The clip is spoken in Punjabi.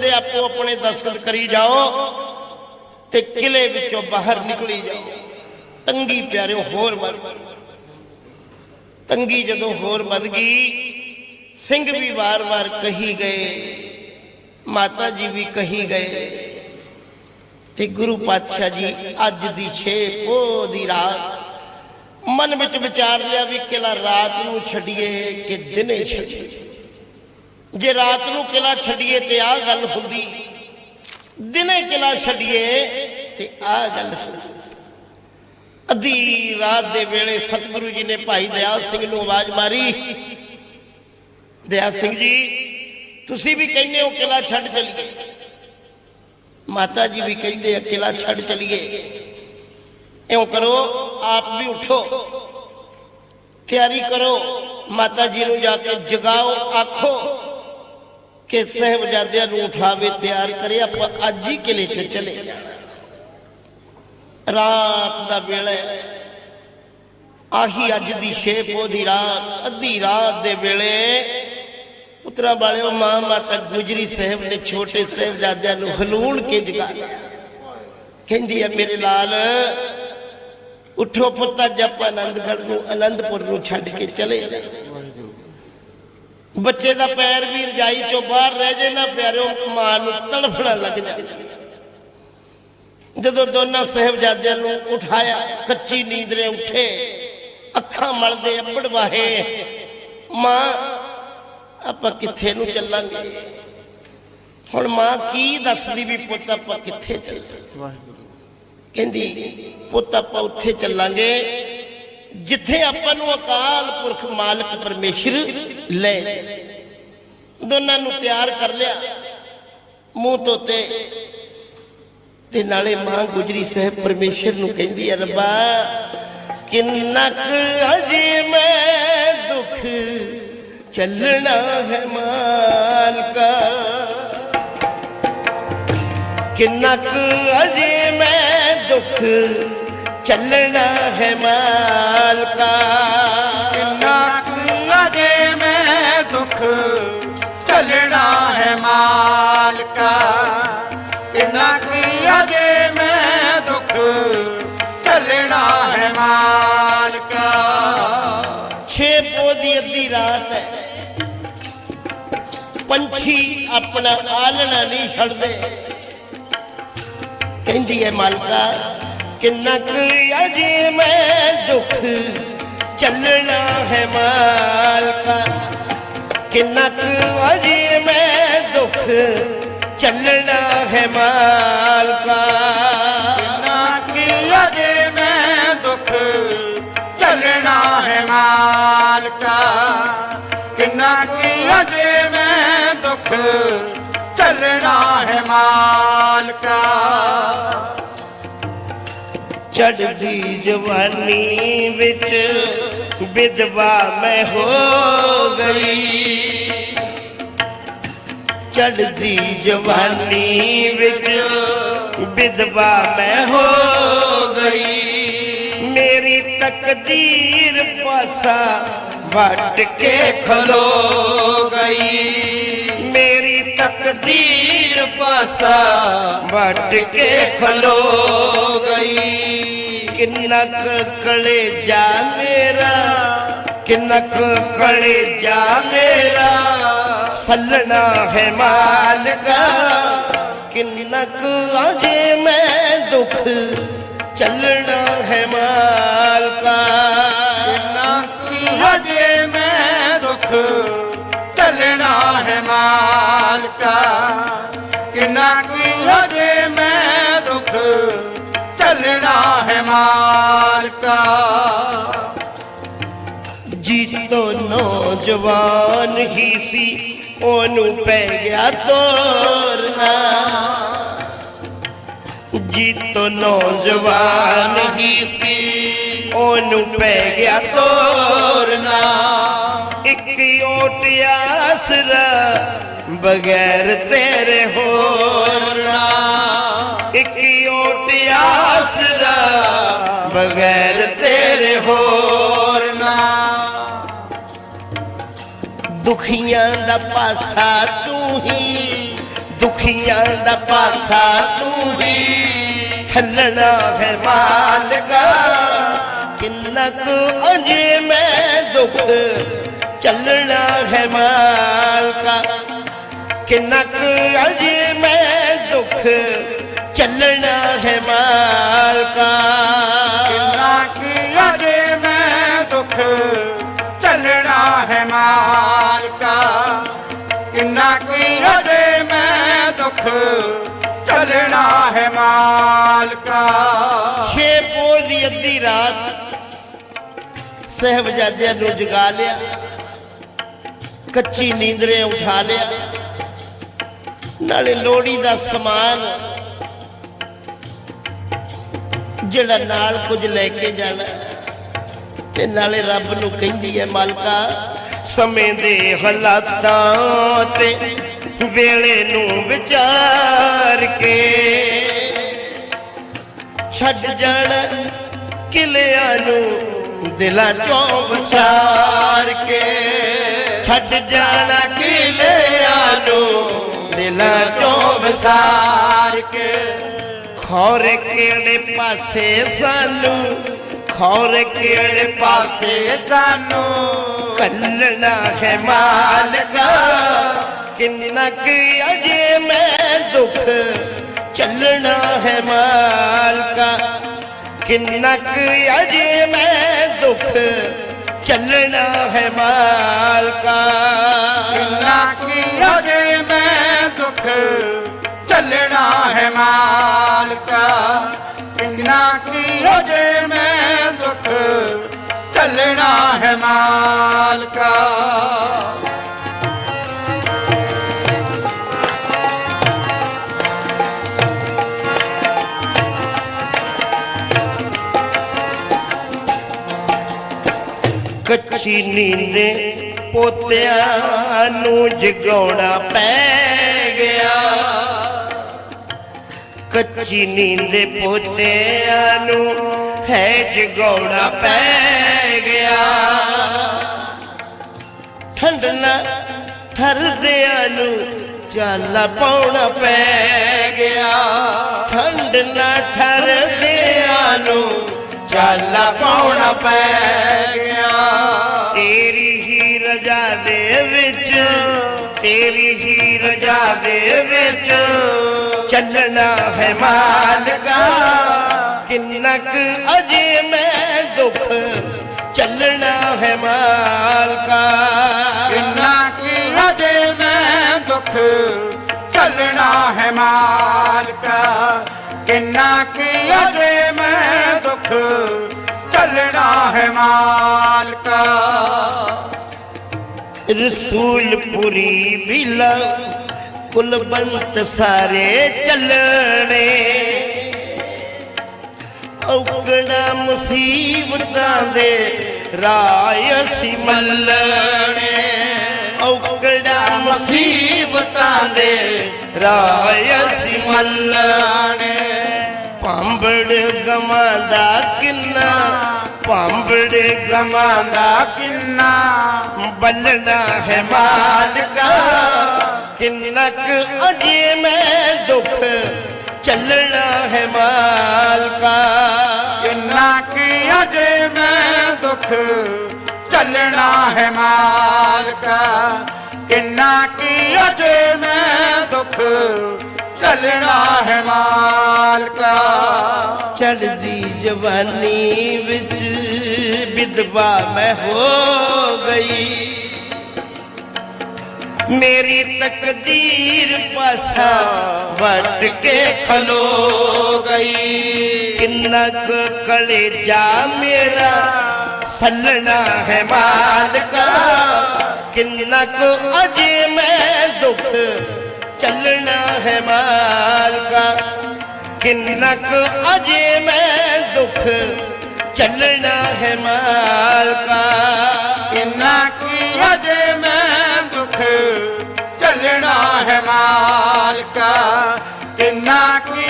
ਕਹਿੰਦੇ ਆਪੋ ਆਪਣੇ ਦਸਤਖਤ ਕਰੀ ਜਾਓ ਤੇ ਕਿਲੇ ਵਿੱਚੋਂ ਬਾਹਰ ਨਿਕਲੀ ਜਾਓ। ਤੰਗੀ ਪਿਆਰਿਓ, ਹੋਰ ਵੱਧ ਤੰਗੀ ਜਦੋਂ ਹੋਰ ਵੱਧ ਗਈ, ਸਿੰਘ ਵੀ ਵਾਰ-ਵਾਰ ਕਹੀ ਗਏ, ਮਾਤਾ ਜੀ ਵੀ ਕਹੀ ਗਏ ਤੇ ਗੁਰੂ ਪਾਤਸ਼ਾਹ ਜੀ, ਅੱਜ ਦੀ 6 ਪੋ ਦੀ ਰਾਤ, ਮਨ ਵਿੱਚ ਵਿਚਾਰ ਲਿਆ ਵੀ ਕਿਲਾ ਰਾਤ ਨੂੰ ਛੱਡੀਏ ਕਿ ਦਿਨੇ ਛੱਡੀਏ। ਜੇ ਰਾਤ ਨੂੰ ਕਿਲਾ ਛੱਡੀਏ ਤੇ ਆਹ ਗੱਲ ਹੁੰਦੀ, ਦਿਨੇ ਕਿਲਾ ਛੱਡੀਏ ਤੇ ਆਹ ਗੱਲ ਹੁੰਦੀ। ਅੱਧੀ ਰਾਤ ਦੇ ਵੇਲੇ ਸਤਿਗੁਰੂ ਜੀ ਨੇ ਭਾਈ ਦਇਆ ਸਿੰਘ ਨੂੰ ਆਵਾਜ਼ ਮਾਰੀ, ਦਇਆ ਸਿੰਘ ਜੀ, ਤੁਸੀਂ ਵੀ ਕਹਿੰਦੇ ਹੋ ਕਿਲਾ ਛੱਡ ਚਲੀਏ? ਮਾਤਾ ਜੀ ਵੀ ਕਹਿੰਦੇ ਆ, ਕਿਲਾ ਛੱਡ ਚਲੀਏ। ਇਉਂ ਕਰੋ, ਆਪ ਵੀ ਉਠੋ। ਤਿਆਰੀ ਕਰੋ। ਮਾਤਾ ਜੀ ਨੂੰ ਜਾ ਕੇ ਜਗਾਓ, ਆਖੋ। ਕਿ ਸਹਿਬਜ਼ਾਦਿਆਂ ਨੂੰ ਉਠਾਵੇ, ਤਿਆਰ ਕਰੇ, ਆਪਾਂ ਅੱਜ ਹੀ ਕਿਲੇ 'ਚ ਚਲੇ ਜਾਣਾ। ਰਾਤ ਦਾ ਵੇਲਾ ਆਹੀ ਅੱਜ ਦੀ ਛੇ ਪੋਹ ਰਾਤ, ਅੱਧੀ ਰਾਤ ਦੇ ਵੇਲੇ ਪੁੱਤਰਾ ਵਾਲਿਓ, ਮਾਂ ਮਾਤਾ ਗੁਜਰੀ ਸਾਹਿਬ ਨੇ ਛੋਟੇ ਸਾਹਿਬਜ਼ਾਦਿਆਂ ਨੂੰ ਹਲੂਣ ਕੇ ਜਗਾਇਆ। ਕਹਿੰਦੀ ਹੈ, ਮੇਰੇ ਲਾਲ, ਉਠੋ ਪੁੱਤਾ ਜਪ ਆਨੰਦਗੜ੍ਹ ਨੂੰ, ਅਨੰਦਪੁਰ ਨੂੰ ਛੱਡ ਕੇ ਚਲੇ ਜਾ ਬੱਚੇ ਦਾ ਪੈਰ ਵੀ ਰਜਾਈ ਚੋਂ ਬਾਹਰ ਰਹਿ ਜੇ ਨਾ ਪਿਆਰਿਓ ਮਾਂ ਨੂੰ ਤੜਫਣਾ ਲੱਗ ਜਾਂਦਾ ਜਦੋਂ ਦੋਨਾਂ ਸਾਹਿਬਜ਼ਾਦਿਆਂ ਨੂੰ ਉਠਾਇਆ ਕੱਚੀ ਨੀਂਦ ਨੇ ਉੱਠੇ ਅੱਖਾਂ ਮਲਦੇ ਅੱਪੜ ਵਾਹੇ ਮਾਂ ਆਪਾਂ ਕਿੱਥੇ ਨੂੰ ਚੱਲਾਂਗੇ? ਹੁਣ ਮਾਂ ਕੀ ਦੱਸਦੀ ਵੀ ਪੁੱਤ ਆਪਾਂ ਕਿੱਥੇ ਚੱਲਾਂਗੇ? ਕਹਿੰਦੀ ਪੁੱਤ ਆਪਾਂ ਉੱਥੇ ਚੱਲਾਂਗੇ ਜਿੱਥੇ ਆਪਾਂ ਨੂੰ ਅਕਾਲ ਪੁਰਖ ਮਾਲਕ ਪਰਮੇਸ਼ਰ ਲੈ ਦੋਨਾਂ ਨੂੰ ਤਿਆਰ ਕਰ ਲਿਆ, ਮੂੰਹ ਧੋਤੇ ਤੇ ਨਾਲੇ ਮਾਂ ਗੁਜਰੀ ਸਾਹਿਬ ਪਰਮੇਸ਼ਰ ਨੂੰ ਕਹਿੰਦੀ ਹੈ ਰੱਬਾ, ਕਿੰਨਾ ਕੁ ਅਜੇ ਮੈਂ ਦੁੱਖ ਚੱਲਣਾ ਹੈ ਮਾਲਕਾ। ਕਿੰਨਾ ਕੁ ਅਜੇ ਮੈਂ ਦੁੱਖ ਚੱਲਣਾ ਹੈ ਮਾਲਕਾ। ਕਿੰਨਾ ਅਜੇ ਮੈਂ ਦੁੱਖ ਚੱਲਣਾ ਹੈ ਮਾਲਕਾ। ਕਿੰਨਾ ਅਜੇ ਮੈਂ ਦੁੱਖ ਚੱਲਣਾ ਹੈ ਮਾਲਕਾ। ਛੇ ਪੋ ਦੀ ਅੱਧੀ ਰਾਤ ਹੈ। ਪੰਛੀ ਆਪਣਾ ਆਲਣਾ ਨਹੀਂ ਛੱਡਦੇ। ਕਹਿੰਦੀ ਹੈ ਮਾਲਕਾ ਕਿੰਨਾ ਕੁ ਅਜੇ ਮੈਂ ਦੁੱਖ ਚੱਲਣਾ ਹੈ ਮਾਲਕਾ। ਕਿੰਨਾ ਕੁ ਅਜੇ ਮੈਂ ਦੁੱਖ ਚੱਲਣਾ ਹੈ ਮਾਲਕਾ। ਕਿੰਨਾ ਕੁ ਅਜੇ ਮੈਂ ਦੁੱਖ ਚੱਲਣਾ ਹੈ ਮਾਲਕਾ। ਕਿੰਨਾ ਕੁ ਅਜੇ ਮੈਂ ਦੁੱਖ ਚੱਲਣਾ ਹੈ ਮਾਲਕਾ। ਚੜਦੀ ਜਵਾਨੀ ਵਿੱਚ ਵਿਧਵਾ ਮੈਂ ਹੋ ਗਈ। ਚੜਦੀ ਜਵਾਨੀ ਵਿੱਚ ਵਿਧਵਾ ਮੈਂ ਹੋ ਗਈ। ਮੇਰੀ ਤਕਦੀਰ ਪਾਸਾ ਵੱਟ ਕੇ ਖਲੋ ਗਈ। ਮੇਰੀ ਤਕਦੀਰ ਪਾਸਾ ਵੱਟ ਕੇ ਖਲੋ ਗਈ। ਕਿੰਨਾ ਕੁ ਕਲੇਜਾ ਮੇਰਾ ਕਿੰਨਾ ਕੁ ਕਲੇਜਾ ਮੇਰਾ, ਸੱਲਣਾ ਹੈ ਮਾਲਕਾ। ਕਿੰਨਾ ਕੁ ਅਜੇ ਹੈ ਮਾਲਕਾ ਜੀਤੋ ਨੌਜਵਾਨ ਹੀ ਸੀ, ਉਹਨੂੰ ਪੈ ਗਿਆ ਤੋਰਨਾ। ਜੀਤੋ ਨੌਜਵਾਨ ਹੀ ਸੀ, ਉਹਨੂੰ ਪੈ ਗਿਆ ਤੋਰਨਾ। ਇੱਕ ਓਟ ਆਸਰਾ ਬਗੈਰ ਤੇਰੇ ਹੋਰ ਨਾ ਇੱਕ ਓਟ ਆਸਰਾ ਬਗੈਰ ਤੇਰੇ ਹੋਰ ਨਾ ਦੁਖੀਆਂ ਦਾ ਪਾਸਾ ਤੂੰ ਹੀ ਦੁਖੀਆਂ ਦਾ ਪਾਸਾ ਤੂੰ ਹੀ ਥੱਲਣਾ ਹੈ ਮਾਲਕਾ ਕਿੰਨਾ ਕੁ ਅਜੇ ਮੈਂ ਦੁੱਖ ਚੱਲਣਾ ਹੈ ਮਾਲਕਾ ਕਿੰਨਾ ਕੁ ਅਜੇ ਮੈਂ ਦੁੱਖ ਚੱਲਣਾ ਹੈ ਮਾਲਕਾ। ਕਿੰਨਾ ਕੀ ਅਜੇ ਮੈਂ ਦੁੱਖ ਚੱਲਣਾ ਹੈ ਮਾਲਕਾ। ਕਿੰਨਾ ਕੀ ਅਜੇ ਮੈਂ ਦੁੱਖ ਚੱਲਣਾ ਹੈ ਮਾਲਕਾ। ਛੇ ਪੋਹ ਦੀ ਅੱਧੀ ਰਾਤ ਸਹਿਬਜ਼ਾਦਿਆਂ ਨੂੰ ਜਗਾ ਲਿਆ। ਕੱਚੀ ਨੀਂਦਰੇ ਉਠਾ ਲਿਆ। ਨਾਲੇ ਲੋੜੀ ਦਾ ਸਮਾਨ ਜਿਹੜਾ ਨਾਲ ਕੁਝ ਲੈ ਕੇ ਜਾਣਾ। ਤੇ ਨਾਲੇ ਰੱਬ ਨੂੰ ਕਹਿੰਦੀ ਹੈ ਮਾਲਕਾ, ਸਮੇਂ ਦੇ ਹਾਲਾਤਾਂ ਤੇ ਵੇਲੇ ਨੂੰ ਵਿਚਾਰ ਕੇ। ਛੱਡ ਜਾਣਾ ਕਿਲਿਆਂ ਨੂੰ ਦਿਲਾਂ ਚੋਂ ਵਸਾਰ ਕੇ। ਛੱਡ ਜਾਣਾ ਕਿਲਿਆਂ ਨੂੰ ਦਿਲਾਂ ਚੋਂ ਵਸਾਰ ਕੇ। ਖੌਰ ਕਿਹੜੇ ਪਾਸੇ ਸਾਨੂੰ? ਖੌਰ ਕਿਹੜੇ ਪਾਸੇ ਸਾਨੂੰ? ਕੱਲਣਾ ਹੈ ਮਾਲਕਾ। ਕਿੰਨਾ ਕੁ ਅਜੇ ਮੈਂ ਦੁੱਖ ਚੱਲਣਾ ਹੈ ਮਾਲਕਾ। ਕਿੰਨਾ ਕੁ ਅਜੇ ਮੈਂ ਦੁੱਖ ਚੱਲਣਾ ਹੈ ਮਾਲਕਾ। ਕਿੰਨਾ ਕੀ ਅਜੇ ਮੈਂ ਦੁੱਖ ਹੈ ਮਾਲਕਾ, ਇੰਨਾ ਕੀ ਅਜੇ ਮੈਂ ਦੁੱਖ? ਚੱਲਣਾ ਹੈ ਮਾਲਕਾ। ਕੱਚੀ ਨੀਂਦੇ ਪੋਤਿਆਂ ਨੂੰ ਜਗਾਉਣਾ ਪੈ ਕੱਚੀ ਨੀਂਦੇ ਪੋਤਿਆਂ ਨੂੰ ਹੈ ਜਗਾਉਣਾ ਪੈ ਗਿਆ। ਠੰਡ ਨਾ ਠਰਦਿਆਂ ਨੂੰ ਚਾਲਾ ਪਾਉਣਾ ਪੈ ਗਿਆ। ਠੰਡ ਨਾ ਠਰਦਿਆਂ ਨੂੰ ਚਾਲਾ ਪਾਉਣਾ ਪੈ ਗਿਆ। ਤੇਰੀ ਹੀ ਰਜਾ ਦੇ ਵਿੱਚ, ਤੇਰੀ ਹੀ ਰਜਾ ਦੇ ਵਿੱਚ ਚੱਲਣਾ ਹੈ ਮਾਲਕਾ ਕਿੰਨਾ ਕੁ ਅਜੇ ਮੈਂ ਦੁੱਖ ਚੱਲਣਾ ਹੈ ਮਾਲਕਾ ਕਿੰਨਾ ਕੀ ਅਜੇ ਮੈਂ ਦੁੱਖ ਚੱਲਣਾ ਹੈ ਮਾਲਕਾ ਕਿੰਨਾ ਕੀ ਅਜੇ ਮੈਂ ਦੁੱਖ ਚੱਲਣਾ ਹੈ ਮਾਲਕਾ ਰਸੂਲਪੁਰੀ ਬਿਲਾ ਕੁਲਬੰਤ ਸਾਰੇ ਚੱਲਣੇ। ਔਕੜਾ ਮੁਸੀਬਤਾਂ ਦੇ ਰਾය ਅਸੀਂ ਮੱਲਣੇ। ਔਕੜਾ ਮੁਸੀਬਤਾਂ ਦੇ ਰਾਹ ਅਸੀਂ ਮੱਲਣੇ। ਭਾਂਬੜ ਗਮਾਂ ਦਾ ਕਿੰਨਾ, ਭਾਂਬੜ ਗਮਾਂ ਦਾ ਕਿੰਨਾ। ਬੰਨਣਾ ਹੈ ਮਾਲਕਾ। ਕਿੰਨਾ ਕੁ ਅਜੇ ਮੈਂ ਦੁੱਖ ਚੱਲਣਾ ਹੈ ਮਾਲਕਾ। ਕਿੰਨਾ ਕੀ ਅਜੇ ਮੈਂ ਦੁੱਖ ਚੱਲਣਾ ਹੈ ਮਾਲਕਾ। ਕਿੰਨਾ ਕੀ ਅਜੇ ਮੈਂ ਦੁੱਖ ਚੱਲਣਾ ਹੈ ਮਾਲਕਾ। ਚੜਦੀ ਜਵਾਨੀ ਵਿੱਚ ਵਿਧਵਾ ਮੈਂ ਹੋ ਗਈ। ਮੇਰੀ ਤਕਦੀਰ ਪਾਸਾ ਵੱਟ ਕੇ ਖਲੋ ਗਈ ਕਿੰਨਾ ਕੁ ਕਲੇਜਾ ਮੇਰਾ ਸੱਲਣਾ ਹੈ ਮਾਲਕਾ ਕਿੰਨਾ ਕੁ ਅਜੇ ਮੈਂ ਦੁੱਖ ਚੱਲਣਾ ਹੈ ਮਾਲਕਾ ਕਿੰਨਾ ਕੁ ਅਜੇ ਮੈਂ ਦੁੱਖ ਚੱਲਣਾ ਹੈ ਮਾਲਕਾ ਚੱਲਣਾ ਹੈ ਮਾਲਕਾ ਕਿੰਨਾ ਕੀ